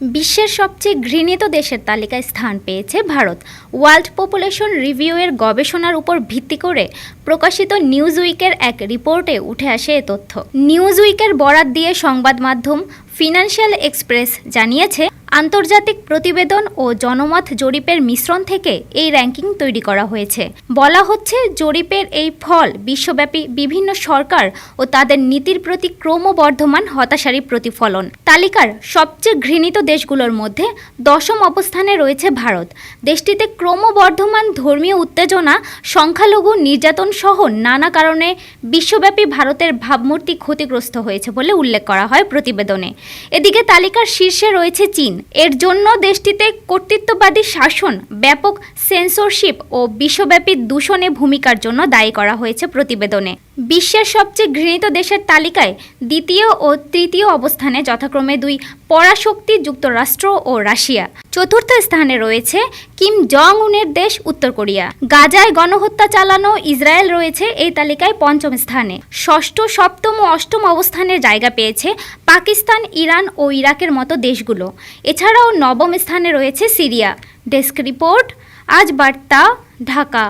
বিশ্বের সবচেয়ে ঘৃণিত দেশের তালিকায় স্থান পেয়েছে ভারত। ওয়ার্ল্ড পপুলেশন রিভিউয়ের গবেষণার উপর ভিত্তি করে প্রকাশিত নিউজ উইকের এক রিপোর্টে উঠে আসে এ তথ্য। নিউজ উইকের বরাত দিয়ে সংবাদ মাধ্যম ফিনান্সিয়াল এক্সপ্রেস জানিয়েছে আন্তর্জাতিক প্রতিবেদন ও জনমত জরিপের মিশ্রণ থেকে এই র্যাঙ্কিং তৈরি করা হয়েছে। বলা হচ্ছে, জরিপের এই ফল বিশ্বব্যাপী বিভিন্ন সরকার ও তাদের নীতির প্রতি ক্রমবর্ধমান হতাশারী প্রতিফলন। তালিকার সবচেয়ে ঘৃণিত দেশগুলোর মধ্যে দশম অবস্থানে রয়েছে ভারত। দেশটিতে ক্রমবর্ধমান ধর্মীয় উত্তেজনা, সংখ্যালঘু নির্যাতন সহ নানা কারণে বিশ্বব্যাপী ভারতের ভাবমূর্তি ক্ষতিগ্রস্ত হয়েছে বলে উল্লেখ করা হয় প্রতিবেদনে। এদিকে তালিকার শীর্ষে রয়েছে চীন। এর জন্য দেশটিতে কর্তৃত্ববাদী শাসন, ব্যাপক সেন্সরশিপ ও বিশ্বব্যাপী দূষণে ভূমিকার জন্য দায়ী করা হয়েছে প্রতিবেদনে। বিশ্বের সবচেয়ে ঘৃণিত দেশের তালিকায় দ্বিতীয় ও তৃতীয় অবস্থানে যথাক্রমে দুই পরাশক্তি, যুক্তরাষ্ট্র ও রাশিয়া। চতুর্থ স্থানে রয়েছে কিম জং উনের দেশ উত্তর কোরিয়া। গাজায় গণহত্যা চালানো ইসরায়েল রয়েছে এই তালিকায় পঞ্চম স্থানে। ষষ্ঠ, সপ্তম ও অষ্টম অবস্থানে জায়গা পেয়েছে পাকিস্তান, ইরান ও ইরাকের মতো দেশগুলো। এছাড়াও নবম স্থানে রয়েছে সিরিয়া। ডেস্ক রিপোর্ট, আজ বার্তা, ঢাকা।